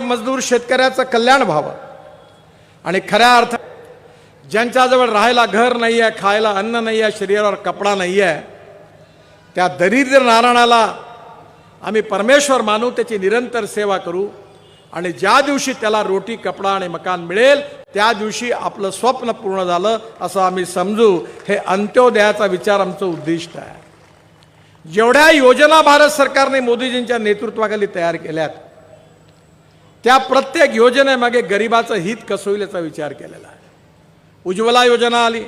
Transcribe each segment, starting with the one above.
मजदूर शेतकऱ्याचं कल्याण व्हावं. आणि खऱ्या अर्थ ज्यांच्याजवळ राहायला घर नाही आहे खायला अन्न नाही आहे शरीरावर कपडा नाही आहे त्या दरिद्र नारायणाला आम्ही परमेश्वर मानू त्याची निरंतर सेवा करू. आणि ज्या दिवशी त्याला रोटी कपडा आणि मकान मिळेल त्या दिवशी आपलं स्वप्न पूर्ण झालं असं आम्ही समजू. हे अंत्योदयाचा विचार आमचं उद्दिष्ट आहे. जेवढ्या योजना भारत सरकारने मोदीजींच्या नेतृत्वाखाली तयार केल्यात त्या प्रत्येक योजनेमागे गरिबाचं हित कसं होईल याचा विचार केलेला आहे. उज्ज्वला योजना आली.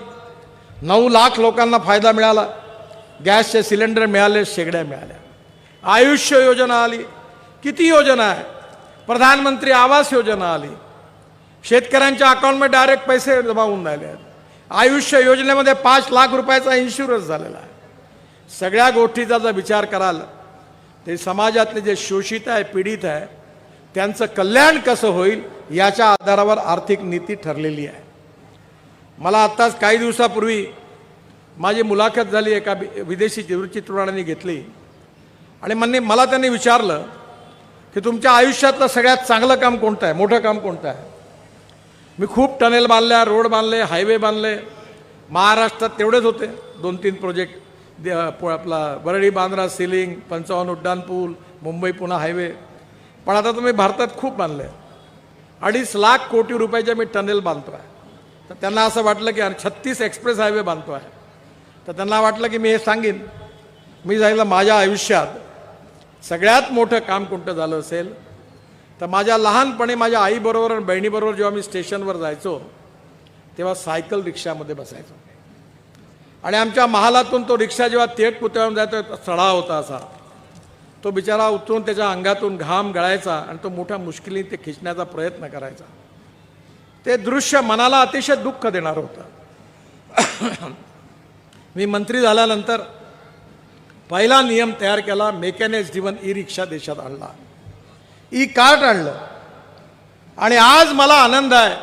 नऊ लाख लोकांना फायदा मिळाला. गॅसचे सिलेंडर मिळाले शेगड्या मिळाल्या. आयुष्य योजना आली. किती योजना आहे? प्रधानमंत्री आवास योजना आली. शेतकऱ्यांच्या अकाउंटमध्ये डायरेक्ट पैसे जमा होऊन राहिले आहेत. आयुष्य योजनेमध्ये पाच लाख रुपयाचा इन्शुरन्स झालेला आहे. सगळ्या गोष्टीचा जर विचार कराल ते समाजातले जे शोषित आहे पीडित आहे त्यांचं कल्याण कसं होईल याच्या आधारावर आर्थिक नीती ठरलेली आहे. मला आत्ताच काही दिवसापूर्वी माझी मुलाखत झाली एका विदेशी दूरचित्रवाणाने घेतली. आणि म्हणणे मला त्यांनी विचारलं की तुमच्या आयुष्यातलं सगळ्यात चांगलं काम कोणतं आहे? मोठं काम कोणतं आहे? मी खूप टनेल बांधल्या रोड बांधले हायवे बांधले. महाराष्ट्रात तेवढेच होते. दोन तीन प्रोजेक्ट दे- आपला वरळी बांद्रा सिलिंग पंचावन्न उड्डाणपूल मुंबई पुणे हायवे. पण आता तुम्ही भारतात खूप बांधले अडीच लाख कोटी रुपयाचे मी टनेल बांधतो आहे तर त्यांना असं वाटलं की छत्तीस एक्सप्रेस हायवे बांधतो आहे तर त्यांना वाटलं की मी हे सांगेन. मी सांगितलं माझ्या आयुष्यात सगळ्यात मोठं काम कोणतं झालं असेल? तर माझ्या लहानपणी माझ्या आईबरोबर आणि बहिणीबरोबर जेव्हा मी स्टेशनवर जायचो तेव्हा सायकल रिक्षामध्ये बसायचो. आणि आमच्या महालातून तो रिक्षा जेव्हा थेट पुतळ्यावर जायचो सडा होता असा. तो बिचारा उतरून त्याच्या अंगातून घाम गळायचा आणि तो मोठ्या मुश्किलीने ते खिचण्याचा प्रयत्न करायचा. ते दृश्य मनाला अतिशय दुःख देणार होतं. मी मंत्री झाल्यानंतर पहिला नियम तयार केला मेकॅनाइज जीवन ई रिक्षा देशात आणला. ई कार्ट आणलं. आणि आज मला आनंद आहे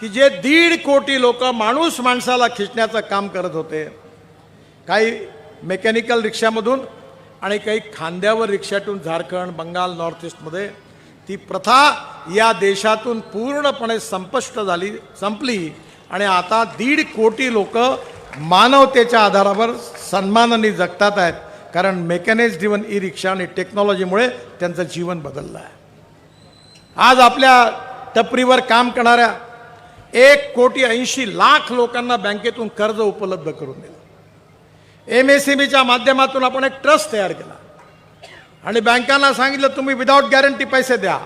की जे दीड कोटी लोक माणूस माणसाला खिचण्याचं काम करत होते काही मेकॅनिकल रिक्षामधून आणि काही खांद्यावर रिक्षातून झारखंड बंगाल नॉर्थ ईस्टमध्ये ती प्रथा या देशातून पूर्णपणे संपष्ट झाली संपली. आणि आता दीड कोटी लोक मानवतेच्या आधारावर सन्मानाने जगतात आहेत. कारण मेकॅनिक्स ड्रिवन ई रिक्षा आणि टेक्नॉलॉजीमुळे त्यांचं जीवन बदललं आहे. आज आपल्या टपरीवर काम करणाऱ्या एक कोटी ऐंशी लाख लोकांना बँकेतून कर्ज उपलब्ध करून दिलं. एम एस सी बीच्या माध्यमातून आपण एक ट्रस्ट तयार केला. आणि बँकांना सांगितलं तुम्ही विदाऊट गॅरंटी पैसे द्या.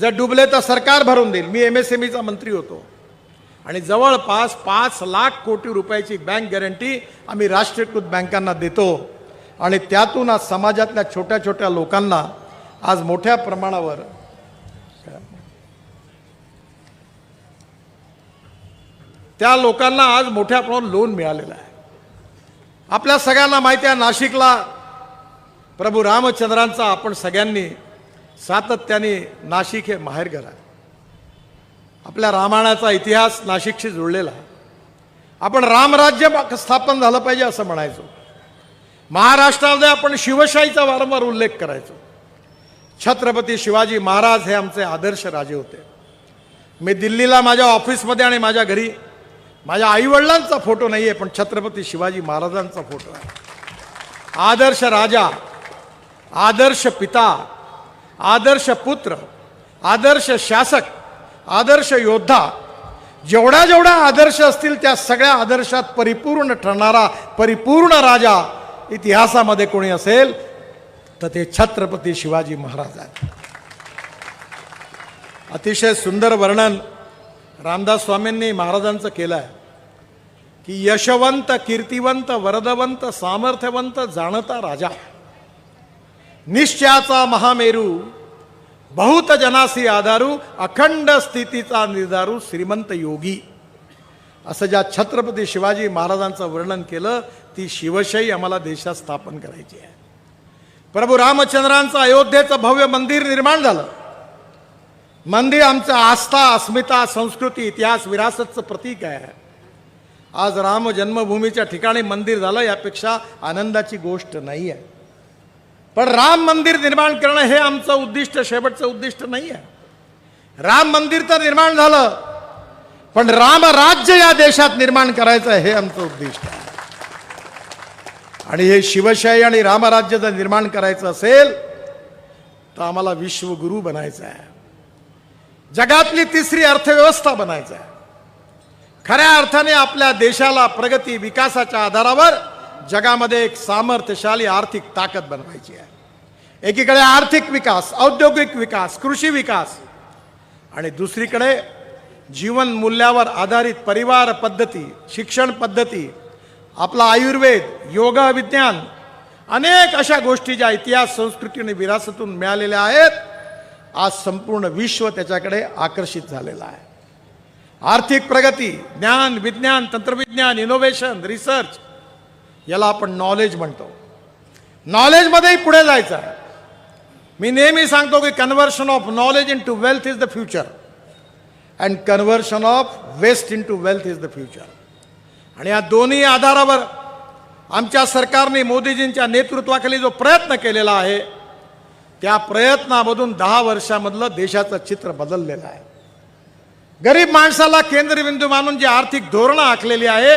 जर डुबले तर सरकार भरून देईल. मी एम एस एम ईचा मंत्री होतो. आणि जवळपास पाच लाख कोटी रुपयाची बँक गॅरंटी आम्ही राष्ट्रीयकृत बँकांना देतो. आणि त्यातून आज समाजातल्या छोट्या छोट्या लोकांना आज मोठ्या प्रमाणावर त्या लोकांना आज मोठ्या प्रमाणात लोन मिळालेलं आहे. आपल्या सगळ्यांना माहिती आहे नाशिकला प्रभू रामचंद्रांचा आपण सगळ्यांनी सातत्याने नाशिक हे माहेरघर आहे आपल्या रामायणाचा इतिहास नाशिकशी जुळलेला. आपण रामराज्य स्थापन झालं पाहिजे असं म्हणायचो. महाराष्ट्रामध्ये आपण शिवशाहीचा वारंवार उल्लेख करायचो. छत्रपती शिवाजी महाराज हे आमचे आदर्श राजे होते. मी दिल्लीला माझ्या ऑफिसमध्ये आणि माझ्या घरी माझ्या आईवडिलांचा फोटो नाही आहे पण छत्रपती शिवाजी महाराजांचा फोटो आहे. आदर्श राजा आदर्श पिता आदर्श पुत्र आदर्श शासक आदर्श योद्धा जेवढ्या जेवढ्या आदर्श असतील त्या सगळ्या आदर्शात परिपूर्ण ठरणारा परिपूर्ण राजा इतिहासामध्ये कोणी असेल तर ते छत्रपती शिवाजी महाराज आहेत. अतिशय सुंदर वर्णन रामदास स्वामींनी महाराजांचं केलं आहे की यशवंत कीर्तिवंत वरदवंत सामर्थ्यवंत जाणता राजा. निश्चयाचा महामेरू बहुत जनासी आधारू अखंड स्थितीचा निर्धारू श्रीमंत योगी. असं ज्या छत्रपती शिवाजी महाराजांचं वर्णन केलं ती शिवशाही आम्हाला देशात स्थापन करायची आहे. प्रभू रामचंद्रांचं अयोध्येचं भव्य मंदिर निर्माण झालं. मंदिर आमचं आस्था अस्मिता संस्कृती इतिहास विरासतचं प्रतीक आहे. आज राम जन्मभूमीच्या ठिकाणी मंदिर झालं यापेक्षा आनंदाची गोष्ट नाही आहे पण राम मंदिर निर्माण करणं हे आमचं उद्दिष्ट शेवटचं उद्दिष्ट नाही आहे राम मंदिर तर निर्माण झालं पण रामराज्य या देशात निर्माण करायचं हे आमचं उद्दिष्ट आहे. आणि हे शिवशाही आणि रामराज्य जर निर्माण करायचं असेल तर आम्हाला विश्वगुरू बनायचं आहे. जगातली तिसरी अर्थव्यवस्था बनायचं आहे खऱ्या अर्थाने आपल्या देशाला प्रगती विकासाच्या आधारावर जगामध्ये एक सामर्थ्यशाली आर्थिक ताकद बनवायची आहे. एकीकडे आर्थिक विकास औद्योगिक विकास कृषी विकास आणि दुसरीकडे जीवन मूल्यावर आधारित परिवार पद्धती शिक्षण पद्धती आपला आयुर्वेद योग विज्ञान अनेक अशा गोष्टी ज्या इतिहास संस्कृती आणि विरासतून मिळालेल्या आहेत आज संपूर्ण विश्व त्याच्याकडे आकर्षित झालेलं आहे. आर्थिक प्रगती ज्ञान विज्ञान तंत्रविज्ञान इनोव्हेशन रिसर्च याला आपण नॉलेज म्हणतो. नॉलेजमध्येही पुढे जायचं आहे. मी नेहमी सांगतो की conversion of knowledge into wealth is the future and conversion of waste into wealth is the future आणि या दोन्ही आधारावर आमच्या सरकारने मोदीजींच्या नेतृत्वाखाली जो प्रयत्न केलेला आहे त्या प्रयत्नामधून दहा वर्षामधलं देशाचं चित्र बदललेलं आहे. गरीब माणसाला केंद्रबिंदू मानून जी आर्थिक धोरणं आखलेली आहे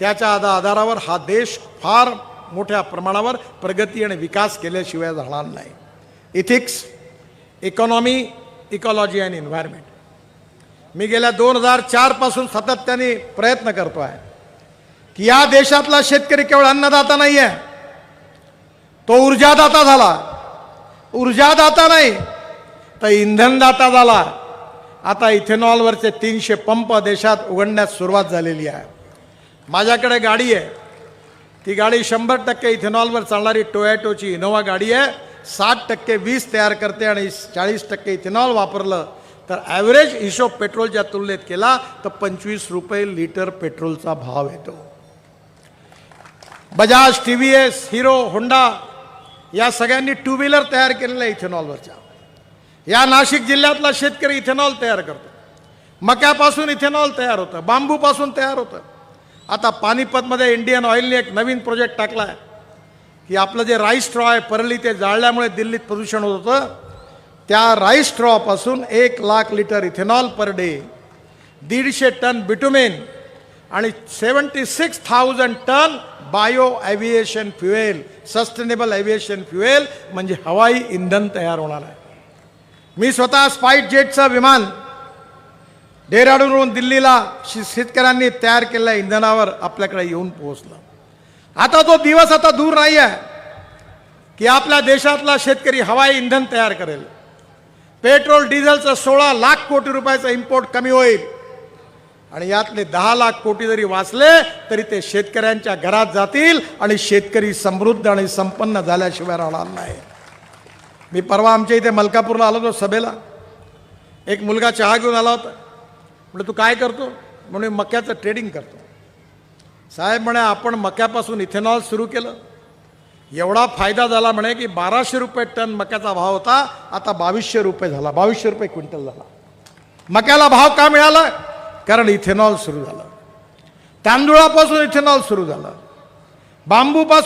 त्याच्या आधा आधारावर हा देश फार मोठ्या प्रमाणावर प्रगती आणि विकास केल्याशिवाय राहणार नाही. Ethics economy ecology and environment मी गेल्या दोन हजार चारपासून सातत्याने प्रयत्न करतो आहे की या देशातला शेतकरी केवळ अन्नदाता नाही आहे तो ऊर्जादाता झाला. ऊर्जादाता नाही तर इंधनदाता झाला. आता इथेनॉलवरचे तीनशे पंप देशात उघडण्यास सुरुवात झालेली आहे. माझ्याकडे गाडी आहे. ती गाडी शंभर टक्के इथेनॉलवर चालणारी टोयॅटोची इनोवा गाडी आहे. साठ टक्के वीज तयार करते आणि चाळीस टक्के इथेनॉल वापरलं तर ॲव्हरेज हिशोब पेट्रोलच्या तुलनेत केला तर पंचवीस रुपये लिटर पेट्रोलचा भाव येतो. Bajaj T V S Hero Honda या सगळ्यांनी टू व्हीलर तयार केलेल्या इथेनॉलवरच्या. या नाशिक जिल्ह्यातला शेतकरी इथेनॉल तयार करतो. मक्यापासून इथेनॉल तयार होतं बांबूपासून तयार होतं. आता पानिपतमध्ये इंडियन ऑइलने एक नवीन प्रोजेक्ट टाकला आहे की आपलं जे राईस स्ट्रॉ आहे परली ते जाळल्यामुळे दिल्लीत प्रदूषण होत होतं. त्या राईस स्ट्रॉपासून एक lakh litre ethanol per day दीडशे टन बिटुमेन आणि seventy six thousand ton bio aviation fuel sustainable aviation fuel म्हणजे हवाई इंधन तयार होणार आहे. मी स्वतः स्पाईट जेटचं विमान डेहराडूनवरून दिल्लीला शेतकऱ्यांनी तयार केलेल्या इंधनावर आपल्याकडे येऊन पोहोचलं. आता तो दिवस आता दूर नाही आहे की आपल्या देशातला शेतकरी हवाई इंधन तयार करेल. पेट्रोल डिझेलचं सोळा लाख कोटी रुपयाचं इम्पोर्ट कमी होईल. आणि यातले दहा लाख कोटी जरी वाचले तरी ते शेतकऱ्यांच्या घरात जातील आणि शेतकरी समृद्ध आणि संपन्न झाल्याशिवाय राहणार नाही. मी परवा आमच्या इथे मलकापूरला आलो होतो सभेला. एक मुलगा चहा घेऊन आला होता. म्हणजे तू काय करतो? म्हणून मक्याचं ट्रेडिंग करतो. साहेब म्हणे आपण मक्यापासून इथेनॉल सुरू केलं. एवढा फायदा झाला म्हणे की बाराशे रुपये टन मक्याचा भाव होता आता बावीसशे रुपये झाला बावीसशे रुपये क्विंटल झाला. मक्याला भाव का मिळाला? कारण इथेनॉल सुरू झालं. तांदूळापासून इथेनॉल सुरू झालं. बांबूपासून